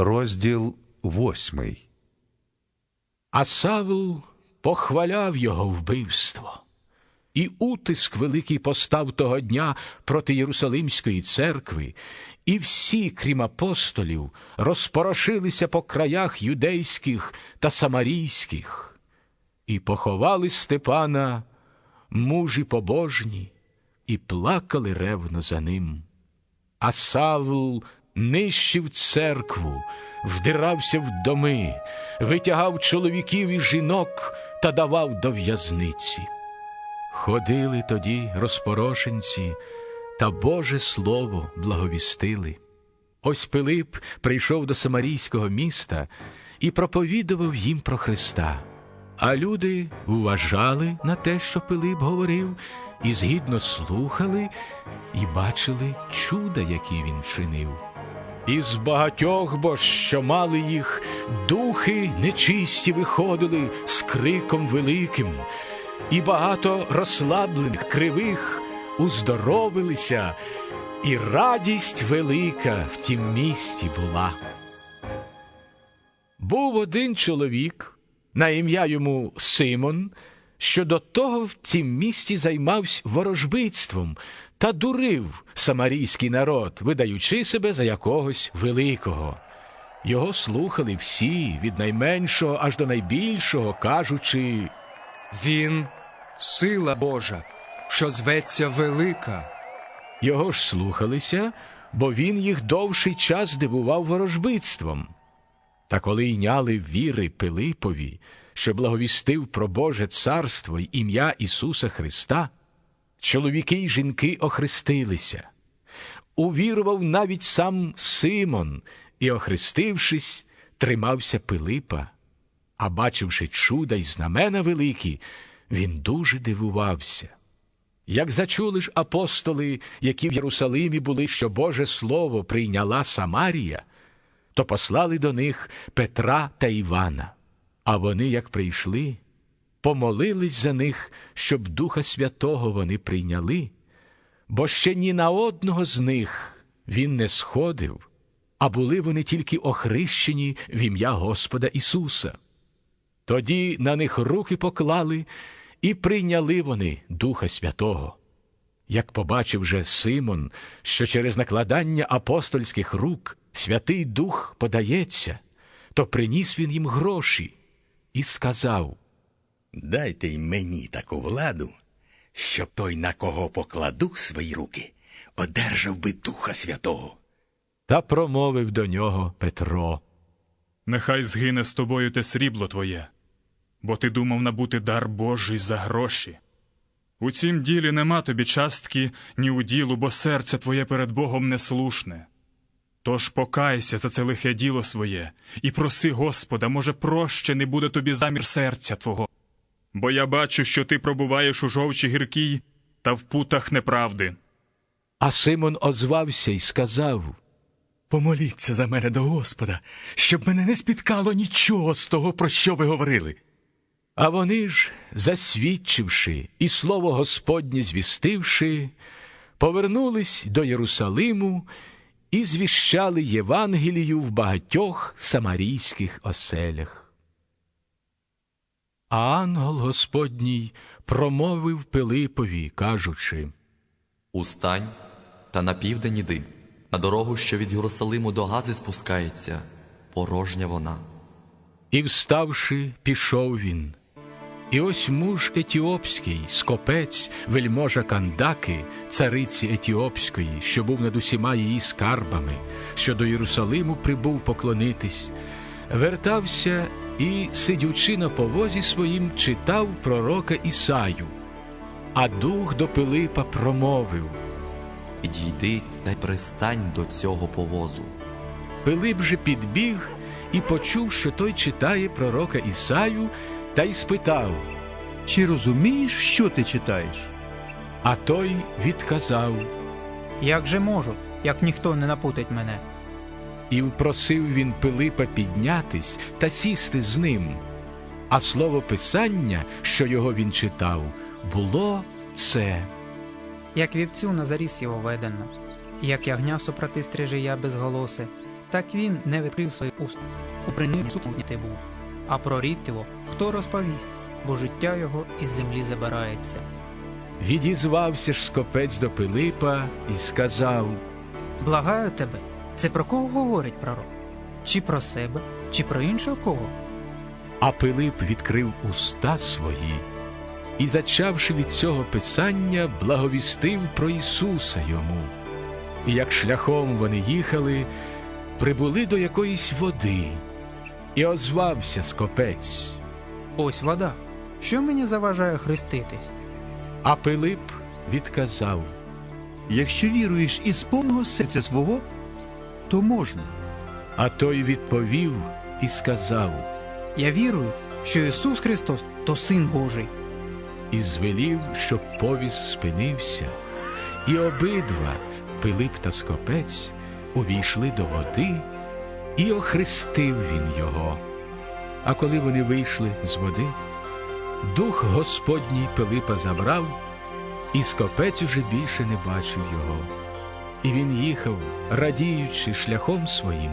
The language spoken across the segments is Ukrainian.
Розділ восьмий. А Савл похваляв його вбивство. І утиск великий постав того дня проти Єрусалимської церкви, і всі, крім апостолів, розпорошилися по краях юдейських та самарійських, і поховали Степана мужі побожні, і плакали ревно за ним. А Савл нищив церкву, вдирався в доми, витягав чоловіків і жінок та давав до в'язниці. Ходили тоді розпорошенці, та Боже Слово благовістили. Ось Пилип прийшов до Самарійського міста і проповідував їм про Христа. А люди вважали на те, що Пилип говорив, і згідно слухали і бачили чуда, які він чинив. Із багатьох бо, що мали їх, духи нечисті виходили з криком великим, і багато розслаблених, кривих уздоровилися, і радість велика в тім місті була. Був один чоловік, на ім'я йому Симон, що до того в цім місті займався ворожбитством та дурив самарійський народ, видаючи себе за якогось великого. Його слухали всі, від найменшого аж до найбільшого, кажучи. Він сила Божа, що зветься велика. Його ж слухалися, бо він їх довший час дивував ворожбитством. Та коли йняли віри Пилипові, що благовістив про Боже царство й ім'я Ісуса Христа, чоловіки й жінки охрестилися. Увірував навіть сам Симон і, охрестившись, тримався Пилипа. А бачивши чуда й знамена великі, він дуже дивувався. Як зачули ж апостоли, які в Єрусалимі були, що Боже Слово прийняла Самарія, то послали до них Петра та Івана. А вони, як прийшли, помолились за них, щоб Духа Святого вони прийняли, бо ще ні на одного з них він не сходив, а були вони тільки охрещені в ім'я Господа Ісуса. Тоді на них руки поклали, і прийняли вони Духа Святого. Як побачив же Симон, що через накладання апостольських рук Святий Дух подається, то приніс він їм гроші і сказав Дайте й мені таку владу, щоб той, на кого покладу свої руки, одержав би Духа Святого. та промовив до нього Петро. Нехай згине з тобою те срібло твоє, бо ти думав набути дар Божий за гроші. У цім ділі нема тобі частки ні уділу, бо серце твоє перед Богом неслушне. Тож покайся за це лихе діло своє і проси Господа, може, проще не буде тобі замір серця твого. Бо я бачу, що ти пробуваєш у жовчі гіркій та в путах неправди. А Симон озвався і сказав Помоліться за мене до Господа, щоб мене не спіткало нічого з того, про що ви говорили. А вони ж, засвідчивши і слово Господнє звістивши, повернулись до Єрусалиму і звіщали Євангелію в багатьох самарійських оселях. А ангел Господній промовив Пилипові, кажучи Устань та на південь іди, на дорогу, що від Єрусалиму до Гази спускається, порожня вона. І, вставши, пішов він. І ось муж етіопський, скопець, вельможа Кандаки, цариці Етіопської, що був над усіма її скарбами, що до Єрусалиму прибув поклонитись, вертався і, сидючи на повозі своїм, читав пророка Ісаю. А дух до Пилипа промовив. Підійди та й пристань до цього повозу. Пилип же підбіг і почув, що той читає пророка Ісаю, та й спитав. Чи розумієш, що ти читаєш? А той відказав Як же можу, як ніхто не напутить мене? І впросив він Пилипа піднятись та сісти з ним. А слово Писання, що його він читав, було це. Як вівцю на заріс його ведено, як ягня супроти стриже я безголосе, Так він не відкрив свої уст. У сукняти був. А про рід його хто розповість, бо життя його із землі забирається. Відізвався ж скопець до Пилипа і сказав Благаю тебе, це про кого говорить пророк? Чи про себе, чи про іншого кого? А Пилип відкрив уста свої і, зачавши від цього писання, благовістив про Ісуса йому. І як шляхом вони їхали, прибули до якоїсь води, і озвався скопець. Ось вода. Що мені заважає хреститись? А Пилип відказав. Якщо віруєш із повного серця свого, то можна. А той відповів і сказав, Я вірую, що Ісус Христос то Син Божий. і звелів, щоб повіз спинився, і обидва, Пилип та скопець, увійшли до води, і охрестив він його. А коли вони вийшли з води, дух Господній Пилипа забрав, і скопець уже більше не бачив його. І він їхав, радіючи шляхом своїм.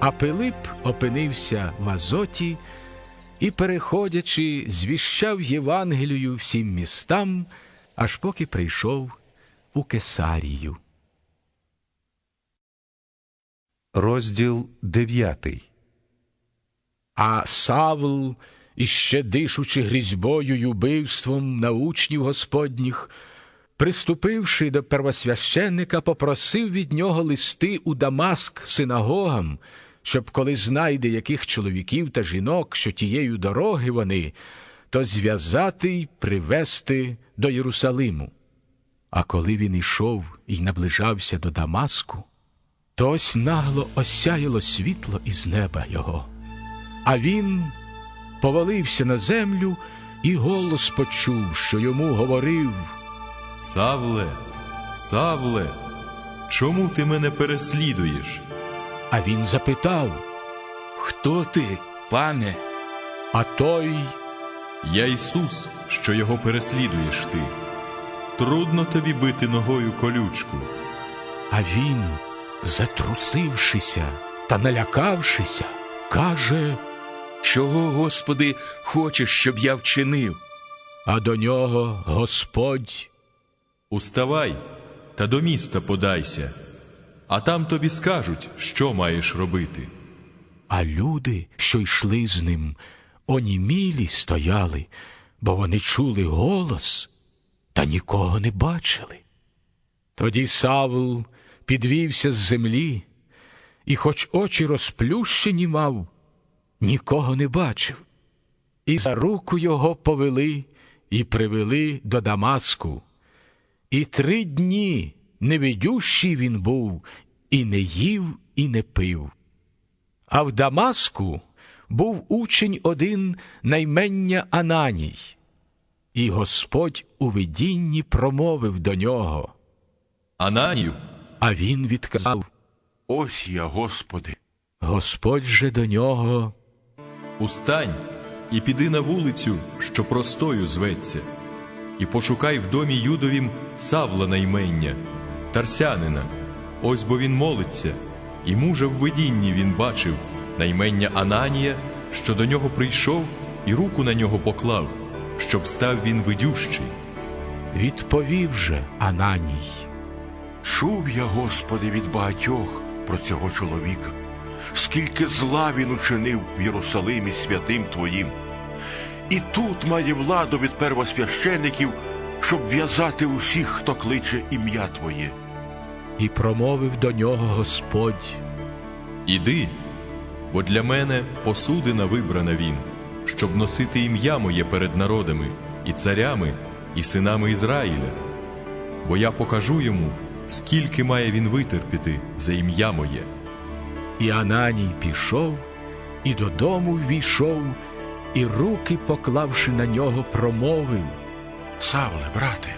А Пилип опинився в Азоті і, переходячи, звіщав Євангелію всім містам, аж поки прийшов у Кесарію. Розділ 9. А Савл, іще дишучи грізьбою й убивством на учнів Господніх, приступивши до первосвященника, попросив від нього листи у Дамаск синагогам, щоб коли знайде яких чоловіків та жінок, що тією дороги вони, то зв'язати й привести до Єрусалиму. А коли він ішов і наближався до Дамаску, то ось нагло осяяло світло із неба його. А він повалився на землю і голос почув, що йому говорив. Савле, Савле, чому ти мене переслідуєш? А він запитав, Хто ти, пане? а той, Я Ісус, що його переслідуєш ти. Трудно тобі бити ногою колючку. а він, затрусившися та налякавшися, каже, Чого, Господи, хочеш, щоб я вчинив? а до нього Господь. Уставай та до міста подайся, а там тобі скажуть, що маєш робити. А люди, що йшли з ним, онімілі стояли, бо вони чули голос та нікого не бачили. Тоді Савл підвівся з землі, і, хоч очі розплющені мав, нікого не бачив. І за руку його повели і привели до Дамаску. І три дні невидющий він був, і не їв, і не пив. А в Дамаску був учень один наймення Ананій, і Господь у видінні промовив до нього, Ананію, а він відказав, Ось я, Господи. Господь же до нього, устань і піди на вулицю, що простою зветься, і пошукай в домі Юдовім Савла наймення, Тарсянина. Ось бо він молиться, і мужа в видінні він бачив, наймення Ананія, що до нього прийшов і руку на нього поклав, щоб став він видющий. відповів же Ананій. Чув я, Господи, від багатьох про цього чоловіка, скільки зла він учинив в Єрусалимі святим Твоїм. І тут має владу від первосвящеників, щоб в'язати усіх, хто кличе ім'я Твоє. І промовив до нього Господь, Іди, бо для мене посудина вибрана він, щоб носити ім'я моє перед народами, і царями, і синами Ізраїля. Бо я покажу йому, скільки має він витерпіти за ім'я моє. і Ананій пішов, і додому ввійшов, і руки, поклавши на нього, промовив. Савле, брате,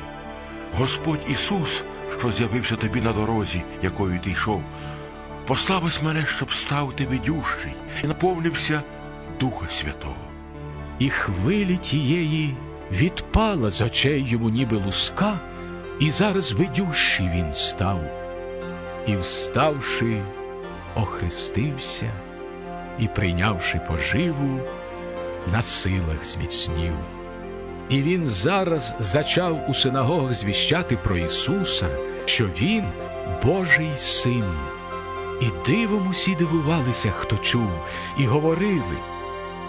Господь Ісус, що з'явився тобі на дорозі, якою ти йшов, послав ось мене, щоб став ти видющий і наповнився Духа Святого. І хвилі тієї відпала з очей йому ніби луска, і зараз видющий він став. І, вставши, охрестився і, прийнявши поживу, на силах зміцнів. І він зараз зачав у синагогах звіщати про Ісуса, що Він Божий син. І дивом усі дивувалися, хто чув, і говорили.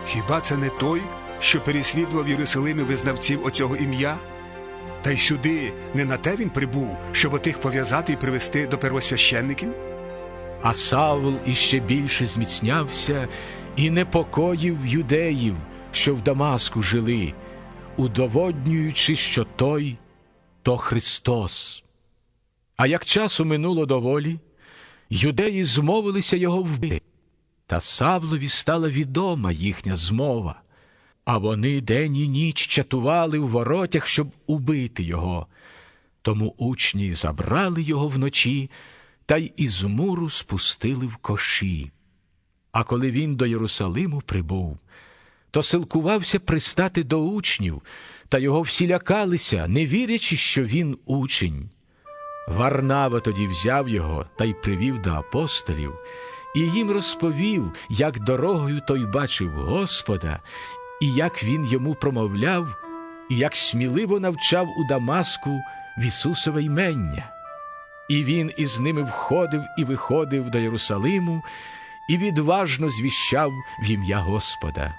Хіба це не той, що переслідував в Єрусалимі визнавців оцього ім'я? Та й сюди не на те він прибув, щоб отих пов'язати і привести до первосвященників? А Савл іще більше зміцнявся і непокоїв юдеїв, що в Дамаску жили, удоводнюючи, що той то Христос. А як часу минуло доволі, юдеї змовилися його вбити, та Савлові стала відома їхня змова, а вони день і ніч чатували в воротях, щоб убити його. Тому учні забрали його вночі та й із муру спустили в коші. А коли він до Єрусалиму прибув, то силкувався пристати до учнів, та його всі лякалися, не вірячи, що він учень. Варнава тоді взяв його та й привів до апостолів, і їм розповів, як дорогою той бачив Господа, і як він йому промовляв, і як сміливо навчав у Дамаску в Ісусове ймення. І він із ними входив і виходив до Єрусалиму і відважно звіщав в ім'я Господа.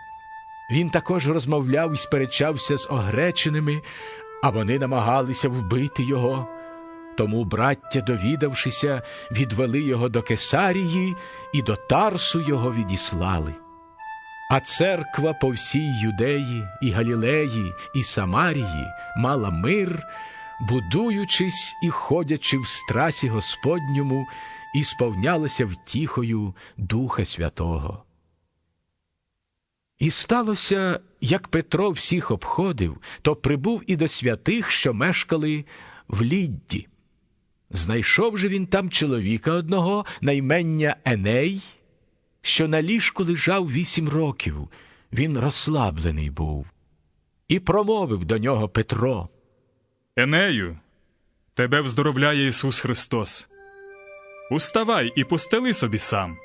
Він також розмовляв і сперечався з огреченими, а вони намагалися вбити його. Тому браття, довідавшися, відвели його до Кесарії і до Тарсу його відіслали. А церква по всій Юдеї, і Галілеї, і Самарії мала мир, будуючись і ходячи в страсі Господньому, і сповнялася втіхою Духа Святого. І сталося, як Петро всіх обходив, то прибув і до святих, що мешкали в Лідді. Знайшов же він там чоловіка одного, наймення Еней, що на ліжку лежав вісім років, він розслаблений був, і промовив до нього Петро. Енею, тебе вздоровляє Ісус Христос. Уставай і постели собі сам.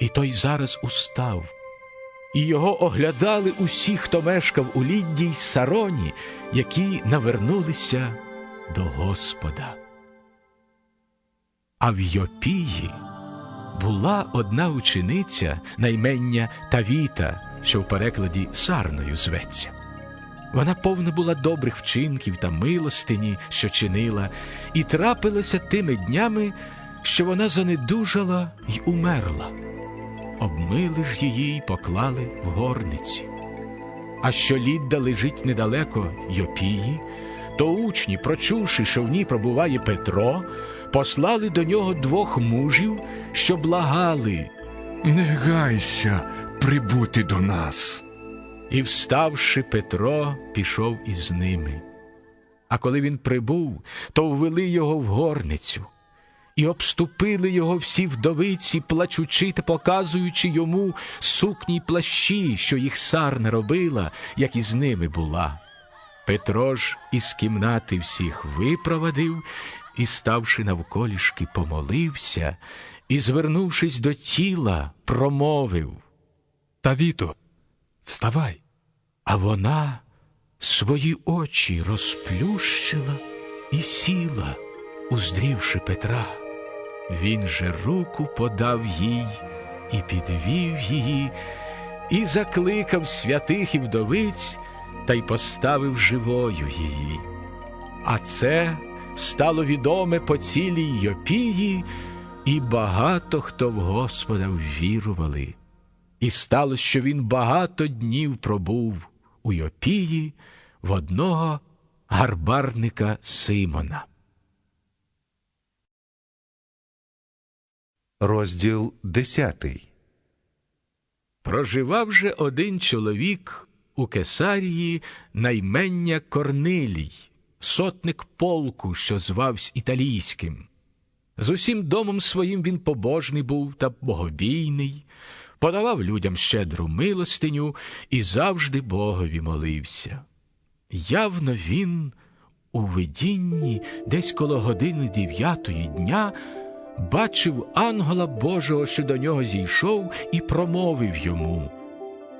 І той зараз устав. І його оглядали усі, хто мешкав у Лідді й Сароні, які навернулися до Господа. А в Йопії була одна учениця наймення Тавіта, що в перекладі Сарною зветься. Вона повна була добрих вчинків та милостині, що чинила, і трапилося тими днями, що вона занедужала й умерла. Обмили ж її й поклали в горниці. А що Лідда лежить недалеко Йопії, то учні, прочувши, що в ній пробуває Петро, послали до нього двох мужів, що благали. Не гайся прибути до нас. І, вставши, Петро пішов із ними. А коли він прибув, то ввели його в горницю, і обступили його всі вдовиці, плачучи та показуючи йому сукні й плащі, що їх сарна робила, як із ними була. Петро ж із кімнати всіх випровадив і, ставши навколішки, помолився, і, звернувшись до тіла, промовив. Тавіто, вставай. А вона свої очі розплющила і сіла, уздрівши Петра. Він же руку подав їй і підвів її, і закликав святих і вдовиць та й поставив живою її. А це стало відоме по цілій Йопії, і багато хто в Господа ввірували. І сталося, що він багато днів пробув у Йопії в одного гарбарника Симона. Розділ десятий. Проживав же один чоловік у Кесарії наймення Корнилій, сотник полку, що звався італійським. З усім домом своїм він побожний був та богобійний, подавав людям щедру милостиню і завжди Богові молився. Явно він у видінні десь коло години дев'ятої дня бачив ангела Божого, що до нього зійшов, і промовив йому.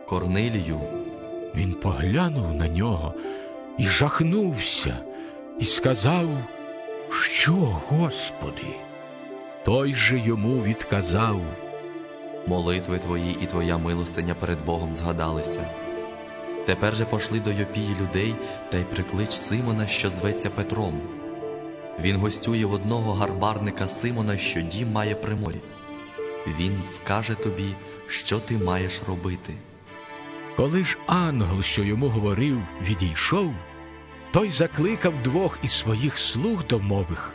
Корнилію, Він поглянув на нього і жахнувся, і сказав, Що, Господи? Той же йому відказав. молитви твої і твоя милостиня перед Богом згадалися. Тепер же пошли до Йопії людей та й приклич Симона, що зветься Петром. Він гостює в одного гарбарника Симона, що дім має при морі. Він скаже тобі, що ти маєш робити. Коли ж ангел, що йому говорив, відійшов, той закликав двох із своїх слуг домових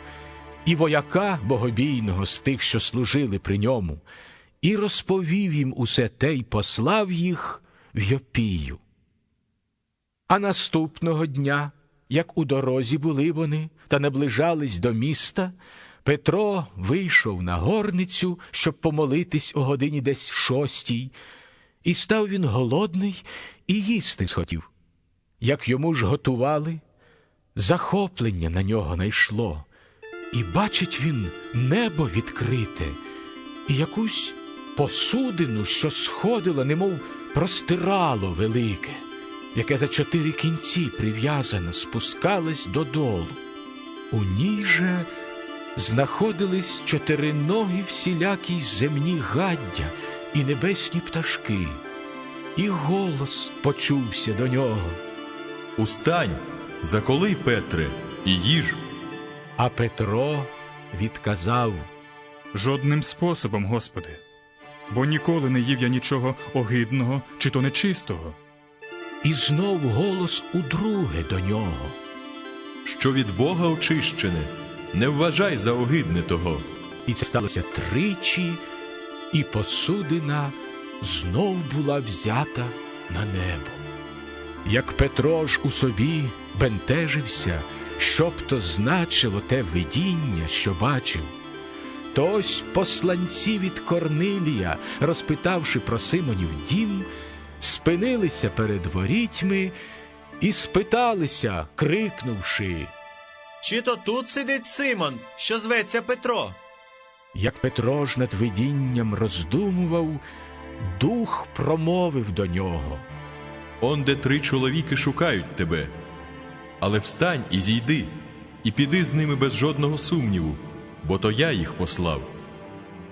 і вояка богобійного з тих, що служили при ньому, і розповів їм усе те й послав їх в Йопію. А наступного дня, як у дорозі були вони та наближались до міста, Петро вийшов на горницю, щоб помолитись о годині десь шостій, і став він голодний і їсти схотів. Як йому ж готували, захоплення на нього найшло, і бачить він небо відкрите, і якусь посудину, що сходила, немов простирало велике, яке за чотири кінці прив'язане, спускалось додолу. У ній же знаходились чотириногі всілякі земні гаддя і небесні пташки, і голос почувся до нього. Устань, заколий, Петре, і їж. А Петро відказав. Жодним способом, Господи, бо ніколи не їв я нічого огидного чи то нечистого. І знов голос удруге до нього. Що від Бога очищене, не вважай за огидне того. І це сталося тричі, і посудина знов була взята на небо. Як Петро ж у собі бентежився, що б то значило те видіння, що бачив, то ось посланці від Корнилія, розпитавши про Симонів дім, спинилися перед ворітьми і спиталися, крикнувши. Чи то тут сидить Симон, що зветься Петро? Як Петро ж над видінням роздумував, дух промовив до нього. Он де три чоловіки шукають тебе. Але встань і зійди, і піди з ними без жодного сумніву, бо то я їх послав.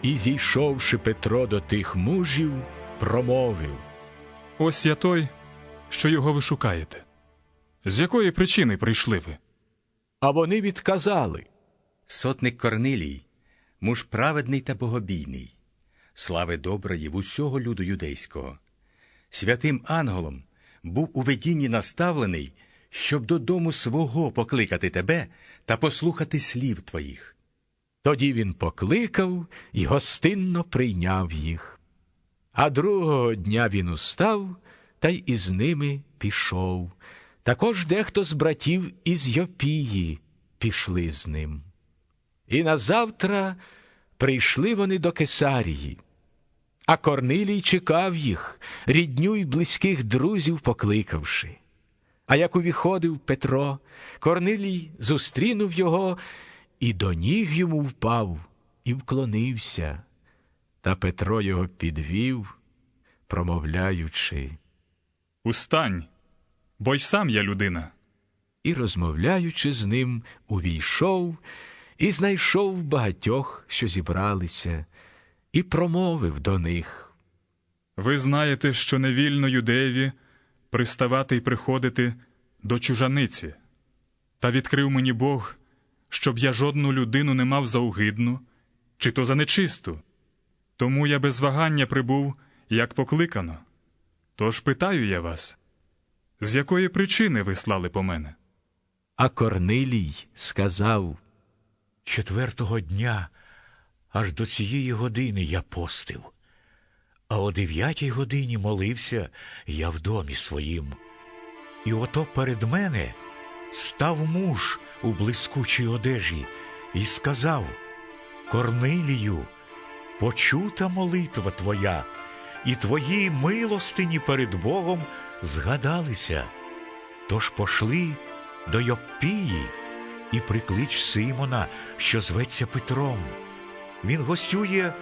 І, зійшовши Петро до тих мужів, промовив. Ось я той, що його ви шукаєте. З якої причини прийшли ви? А вони відказали. Сотник Корнилій, муж праведний та богобійний, слави доброї в усього люду юдейського. Святим ангелом був у видінні наставлений, щоб додому свого покликати тебе та послухати слів твоїх. Тоді він покликав і гостинно прийняв їх. А другого дня він устав та й із ними пішов. Також дехто з братів із Йопії пішли з ним. І назавтра прийшли вони до Кесарії. А Корнилій чекав їх, рідню й близьких друзів покликавши. А як увіходив Петро, Корнилій зустрінув його і до ніг йому впав і вклонився. Та Петро його підвів, промовляючи. Устань, бо й сам я людина. І, розмовляючи з ним, увійшов і знайшов багатьох, що зібралися, і промовив до них. Ви знаєте, що не вільно юдеєві приставати й приходити до чужаниці, та відкрив мені Бог, щоб я жодну людину не мав за угидну, чи то за нечисту. Тому я без вагання прибув, як покликано. Тож питаю я вас, з якої причини ви слали по мене? А Корнилій сказав. Четвертого дня аж до цієї години я постив, а о дев'ятій годині молився я в домі своїм. І ото перед мене став муж у блискучій одежі і сказав Корнилію, почута молитва твоя, і твої милостині перед Богом згадалися. Тож пошли до Йоппії і приклич Симона, що зветься Петром. Він гостює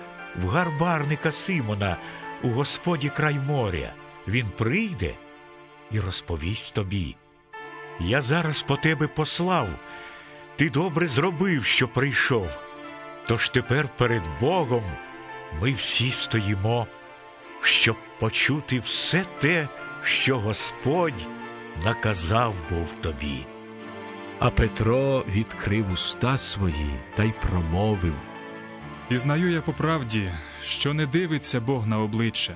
в гарбарника Симона у господі край моря. Він прийде і розповість тобі. Я зараз по тебе послав. Ти добре зробив, що прийшов. Тож тепер перед Богом ми всі стоїмо, щоб почути все те, що Господь наказав був тобі. А Петро відкрив уста свої та й промовив. Пізнаю я по правді, що не дивиться Бог на обличчя,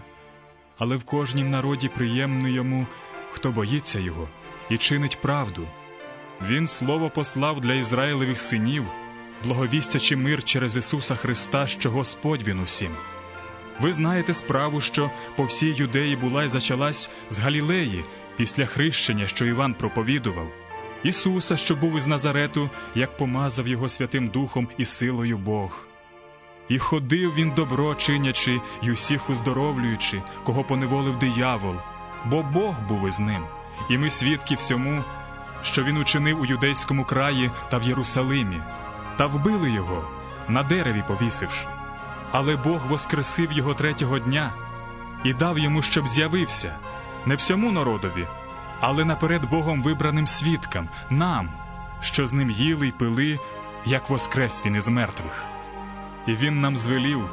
але в кожнім народі приємно йому, хто боїться його і чинить правду. Він слово послав для Ізраїлевих синів, благовістячи мир через Ісуса Христа, що Господь він усім. Ви знаєте справу, що по всій юдеї була й зачалась з Галілеї після хрещення, що Іван проповідував, Ісуса, що був із Назарету, як помазав його Святим Духом і силою Бог. І ходив він добро чинячи й усіх уздоровлюючи, кого поневолив диявол, бо Бог був із ним, і ми свідки всьому, що він учинив у юдейському краї та в Єрусалимі, та вбили його, на дереві повісивши. Але Бог воскресив його третього дня і дав йому, щоб з'явився, не всьому народові, але наперед Богом вибраним свідкам, нам, що з ним їли й пили, як воскрес він із мертвих. І він нам звелів,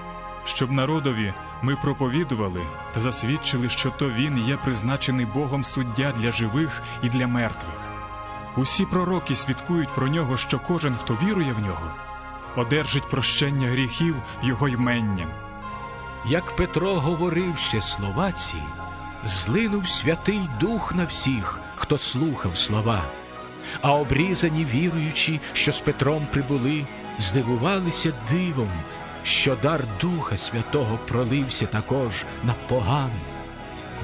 щоб народові ми проповідували та засвідчили, що то він є призначений Богом суддя для живих і для мертвих. Усі пророки свідкують про нього, що кожен, хто вірує в нього, одержить прощення гріхів його йменням. Як Петро говорив ще слова ці, злинув Святий Дух на всіх, хто слухав слова. А обрізані віруючі, що з Петром прибули, здивувалися дивом, що дар Духа Святого пролився також на поган.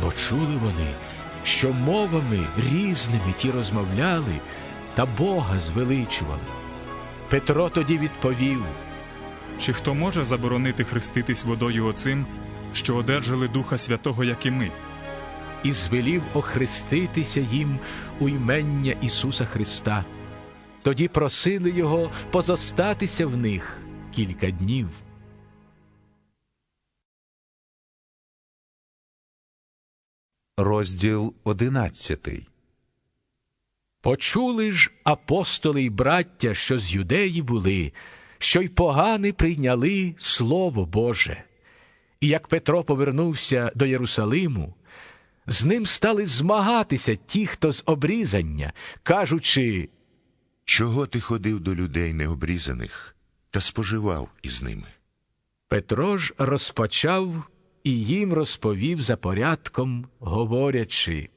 Бо чули вони, що мовами різними ті розмовляли та Бога звеличували. Петро тоді відповів Чи хто може заборонити хреститись водою оцим, що одержали Духа Святого, як і ми? і звелів охреститися їм у ймення Ісуса Христа. Тоді просили його позостатися в них кілька днів. Розділ одинадцятий. Почули ж апостоли й браття, що з юдеї були, що й погани прийняли Слово Боже. І як Петро повернувся до Єрусалиму, з ним стали змагатися ті, хто з обрізання, кажучи, Чого ти ходив до людей необрізаних та споживав із ними? Петро ж розпочав і їм розповів за порядком, говорячи.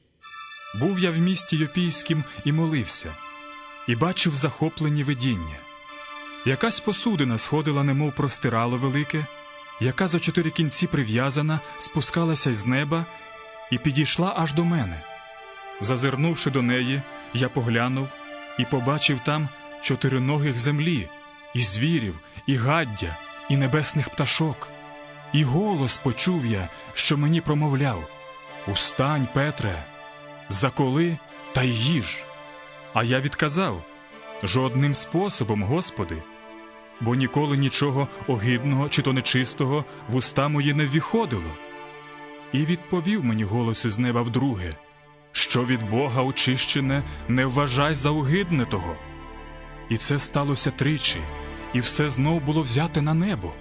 Був я в місті Йопійськім і молився, і бачив захоплені видіння. Якась посудина сходила, немов простирало велике, яка за чотири кінці прив'язана, спускалася з неба і підійшла аж до мене. Зазирнувши до неї, я поглянув і побачив там чотириногих землі, і звірів, і гаддя, і небесних пташок. І голос почув я, що мені промовляв: Устань, Петре, заколи та й їж. А я відказав жодним способом, Господи, бо ніколи нічого огидного чи то нечистого в уста мої не ввіходило. І відповів мені голос із неба вдруге, що від Бога очищене не вважай за огидне того. І це сталося тричі, і все знов було взяте на небо.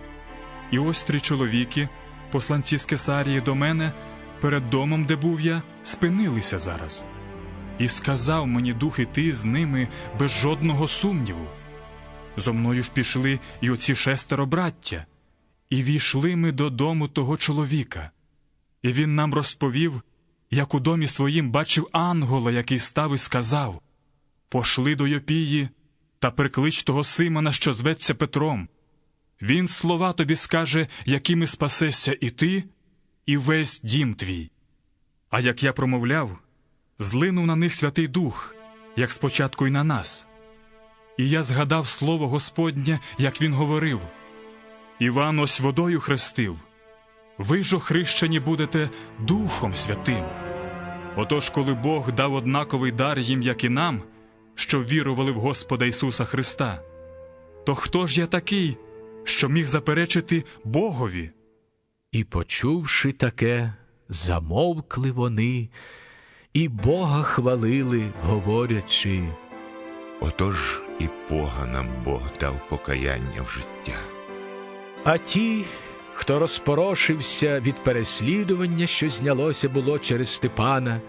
І ось три чоловіки, посланці з Кесарії до мене, перед домом, де був я, спинилися зараз. І сказав мені дух іти з ними без жодного сумніву. Зо мною ж пішли і оці шестеро браття, і війшли ми додому того чоловіка. І він нам розповів, як у домі своїм бачив ангола, який став і сказав: Пошли до Йопії та приклич того Симона, що зветься Петром. Він слова тобі скаже, якими спасешся і ти, і весь дім твій. А як я промовляв, злинув на них Святий Дух, як спочатку й на нас. І я згадав слово Господнє, як він говорив: Іван ось водою хрестив, ви ж охрещені будете Духом Святим. Отож, коли Бог дав однаковий дар їм, як і нам, що вірували в Господа Ісуса Христа, то хто ж я такий, що міг заперечити Богові. І, почувши таке, замовкли вони, і Бога хвалили, говорячи. Отож і поганам Бог дав покаяння в життя. А ті, хто розпорошився від переслідування, що знялося було через Степана,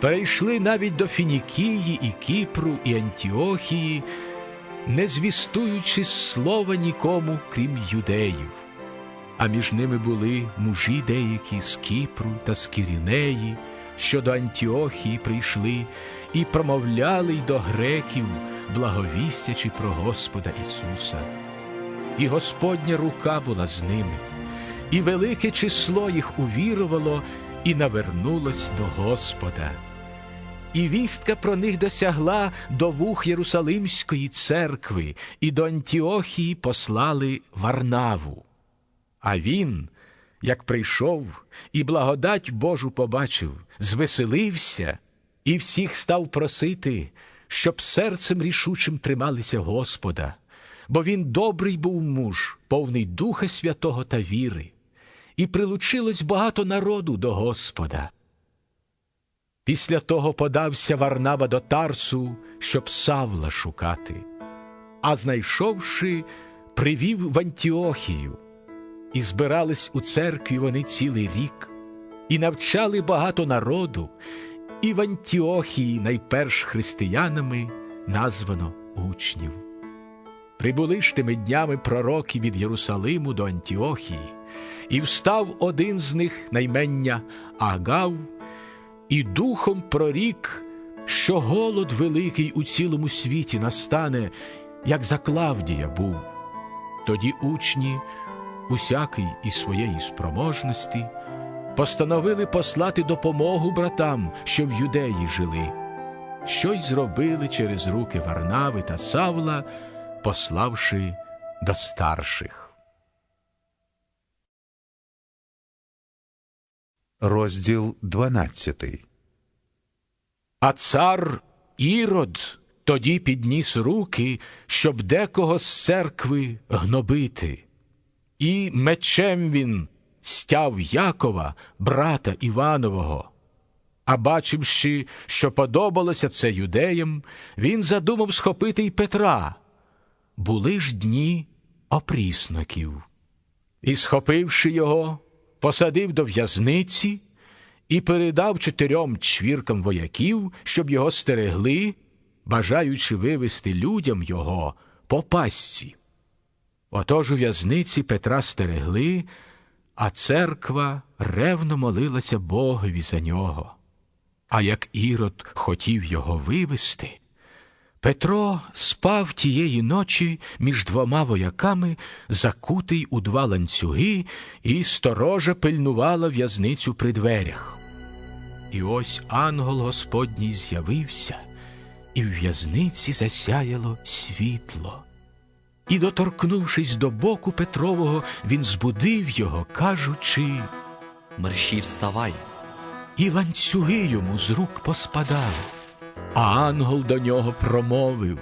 перейшли навіть до Фінікії і Кіпру і Антіохії, не звістуючи слова нікому, крім юдеїв. А між ними були мужі деякі з Кіпру та з Кірінеї, що до Антіохії прийшли і промовляли й до греків, благовістячи про Господа Ісуса. І Господня рука була з ними, і велике число їх увірувало і навернулось до Господа. І вістка про них досягла до вух Єрусалимської церкви, і до Антіохії послали Варнаву. А він, як прийшов і благодать Божу побачив, звеселився і всіх став просити, щоб серцем рішучим трималися Господа, бо він добрий був муж, повний Духа Святого та віри, і прилучилось багато народу до Господа. Після того подався Варнава до Тарсу, щоб Савла шукати, а знайшовши, привів в Антіохію. І збирались у церкві вони цілий рік, і навчали багато народу, і в Антіохії найперш християнами названо учнів. Прибули ж тими днями пророки від Єрусалиму до Антіохії, і встав один з них наймення Агав, і духом прорік, що голод великий у цілому світі настане, як за Клавдія був. Тоді учні усякий із своєї спроможності, постановили послати допомогу братам, що в юдеї жили, що й зробили через руки Варнави та Савла, пославши до старших. Розділ 12. А цар Ірод тоді підніс руки, щоб декого з церкви гнобити. І мечем він стяв Якова, брата Іванового. А бачивши, що подобалося це юдеям, він задумав схопити й Петра. Були ж дні опрісноків. І, схопивши його, посадив до в'язниці і передав чотирьом чвіркам вояків, щоб його стерегли, бажаючи вивести людям його по пастці. Отож у в'язниці Петра стерегли, а церква ревно молилася Богові за нього. А як Ірод хотів його вивести, Петро спав тієї ночі між двома вояками, закутий у два ланцюги, і сторожа пильнувала в'язницю при дверях. І ось ангел Господній з'явився, і в в'язниці засяяло світло. І, доторкнувшись до боку Петрового, він збудив його, кажучи, Мерщій вставай. і ланцюги йому з рук поспадали. А ангел до нього промовив